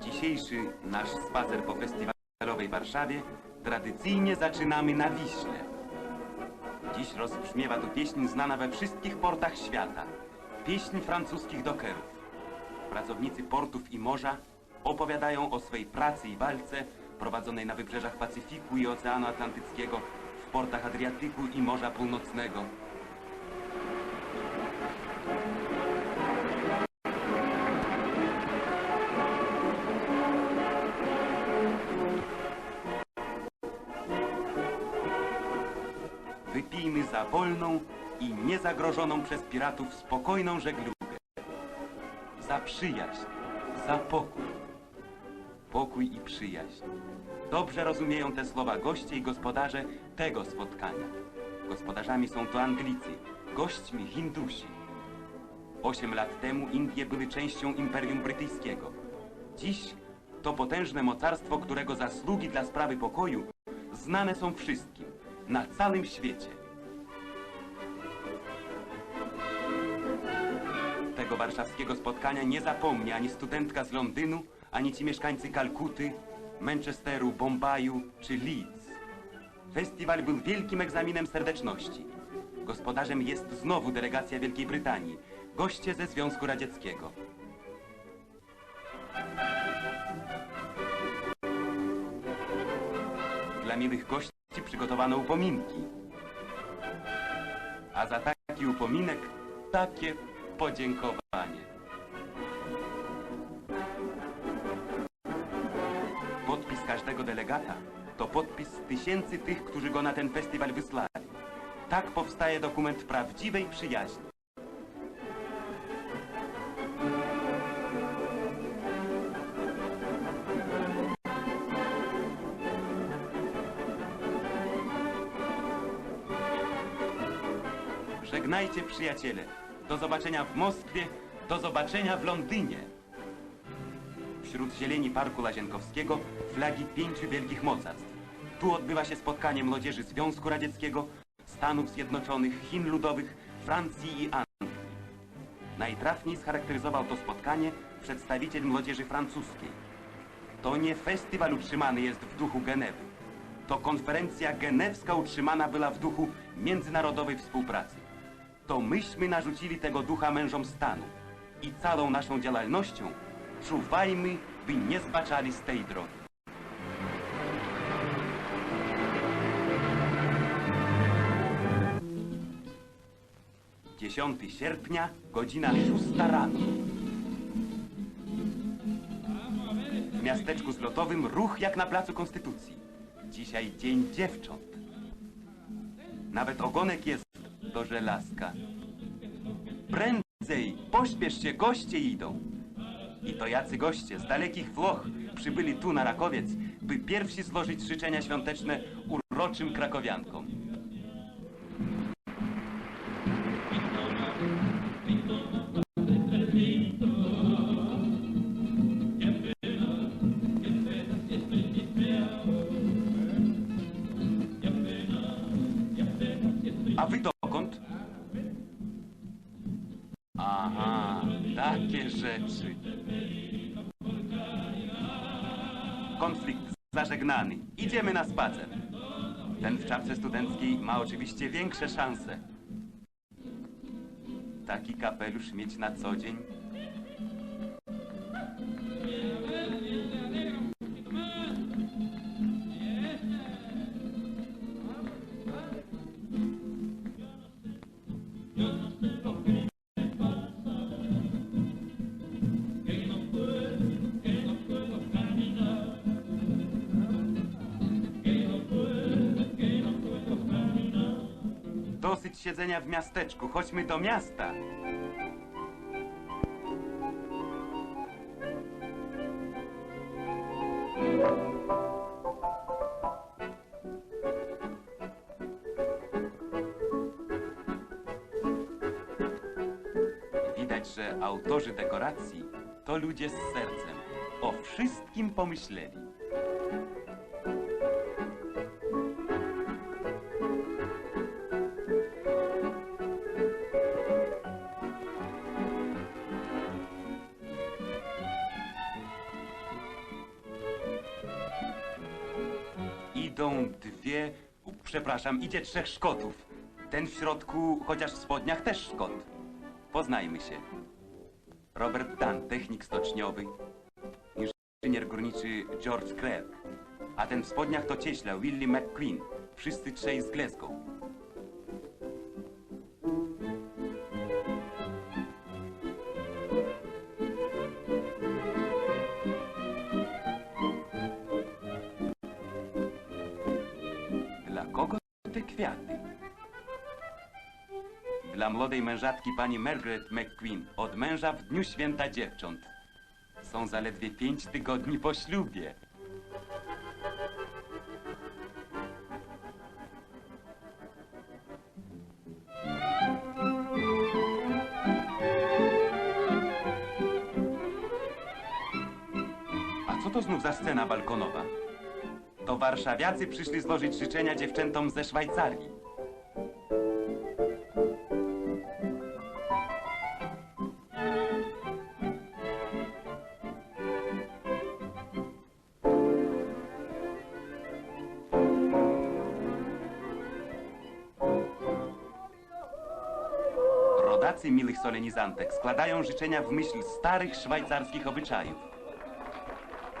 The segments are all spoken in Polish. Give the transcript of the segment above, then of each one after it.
Dzisiejszy nasz spacer po festiwalowej Warszawie tradycyjnie zaczynamy na Wiśle. Dziś rozbrzmiewa tu pieśń znana we wszystkich portach świata. Pieśń francuskich dokerów. Pracownicy portów i morza opowiadają o swej pracy i walce prowadzonej na wybrzeżach Pacyfiku i Oceanu Atlantyckiego, w portach Adriatyku i Morza Północnego. Wypijmy za wolną i niezagrożoną przez piratów spokojną żeglugę. Za przyjaźń, za pokój. Pokój i przyjaźń. Dobrze rozumieją te słowa goście i gospodarze tego spotkania. Gospodarzami są to Anglicy, gośćmi Hindusi. Osiem lat temu Indie były częścią Imperium Brytyjskiego. Dziś to potężne mocarstwo, którego zasługi dla sprawy pokoju znane są wszystkim, na całym świecie. Tego warszawskiego spotkania nie zapomni ani studentka z Londynu, ani ci mieszkańcy Kalkuty, Manchesteru, Bombaju czy Leeds. Festiwal był wielkim egzaminem serdeczności. Gospodarzem jest znowu delegacja Wielkiej Brytanii, goście ze Związku Radzieckiego. Dla miłych gości przygotowano upominki. A za taki upominek takie podziękowanie. Podpis każdego delegata to podpis tysięcy tych, którzy go na ten festiwal wysłali. Tak powstaje dokument prawdziwej przyjaźni. Żegnajcie przyjaciele. Do zobaczenia w Moskwie, do zobaczenia w Londynie. Wśród zieleni Parku Łazienkowskiego flagi pięciu wielkich mocarstw. Tu odbywa się spotkanie młodzieży Związku Radzieckiego, Stanów Zjednoczonych, Chin Ludowych, Francji i Anglii. Najtrafniej scharakteryzował to spotkanie przedstawiciel młodzieży francuskiej. To nie festiwal utrzymany jest w duchu Genewy. To konferencja genewska utrzymana była w duchu międzynarodowej współpracy. To myśmy narzucili tego ducha mężom stanu i całą naszą działalnością czuwajmy, by nie zbaczali z tej drogi. 10 sierpnia, godzina 6 rano. W miasteczku zlotowym ruch jak na placu Konstytucji. Dzisiaj dzień dziewcząt. Nawet ogonek jest do żelazka. Prędzej, pośpiesz się, goście idą. I to jacy goście z dalekich Włoch przybyli tu na Rakowiec, by pierwsi złożyć życzenia świąteczne uroczym krakowiankom. Idziemy na spacer. Ten w czapce studenckiej ma oczywiście większe szanse. Taki kapelusz mieć na co dzień. Siedzenia w miasteczku. Chodźmy do miasta. Widać, że autorzy dekoracji to ludzie z sercem. Owszem. wszystkim pomyśleli. Przepraszam, idzie trzech Szkotów. Ten w środku, chociaż w spodniach też Szkot. Poznajmy się. Robert Dunn, technik stoczniowy. Inżynier górniczy George Clerk. A ten w spodniach to cieśla Willie McQueen. Wszyscy trzej z Glasgow. Dla młodej mężatki pani Margaret McQueen od męża w dniu święta dziewcząt. Są zaledwie pięć tygodni po ślubie. A co to znów za scena balkonowa? To warszawiacy przyszli złożyć życzenia dziewczętom ze Szwajcarii. Rodacy miłych solenizantek składają życzenia w myśl starych szwajcarskich obyczajów.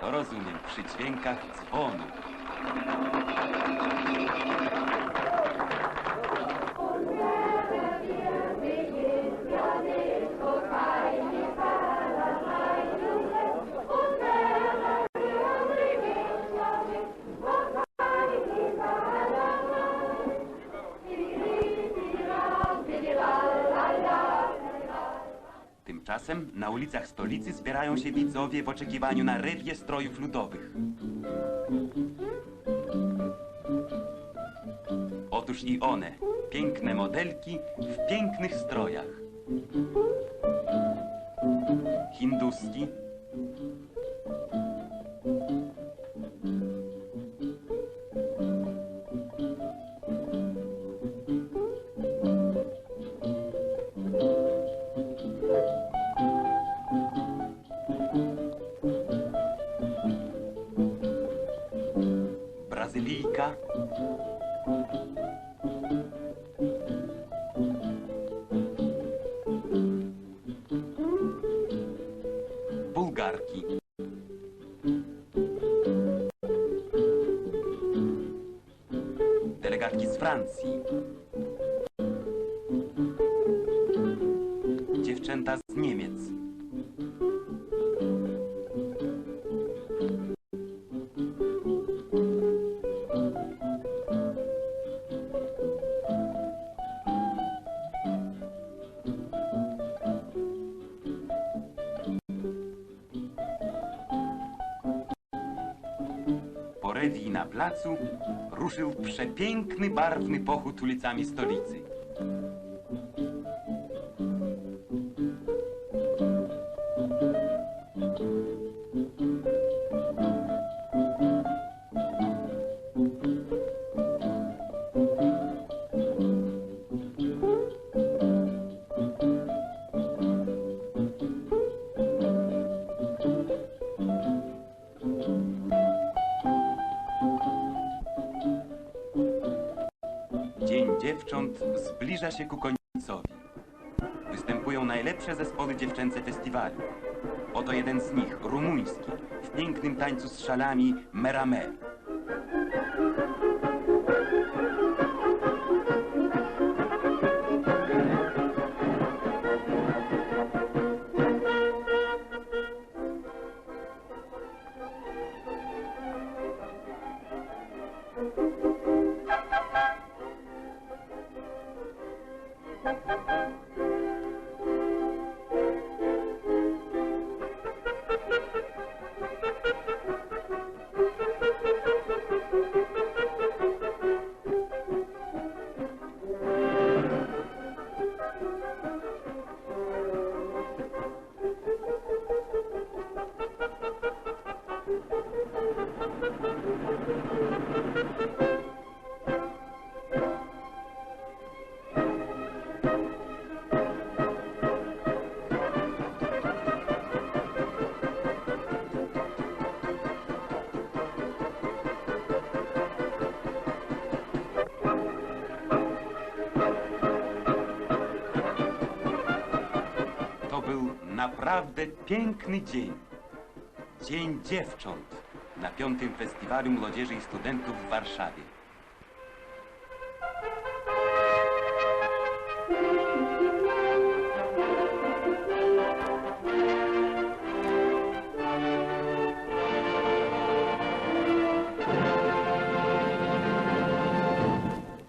To rozumiem przy dźwiękach dzwonu. Tymczasem na ulicach stolicy zbierają się widzowie w oczekiwaniu na rewie strojów ludowych. Otóż i one, piękne modelki w pięknych strojach. Hinduski, Brazylijka, Bułgarki, delegatki z Francji, dziewczęta z Niemiec. Rewi na placu ruszył przepiękny, barwny pochód ulicami stolicy. Zbliża się ku końcowi. Występują najlepsze zespoły dziewczęce festiwalu. Oto jeden z nich, rumuński, w pięknym tańcu z szalami Merame. Naprawdę piękny dzień. Dzień dziewcząt na piątym Festiwalu Młodzieży i Studentów w Warszawie.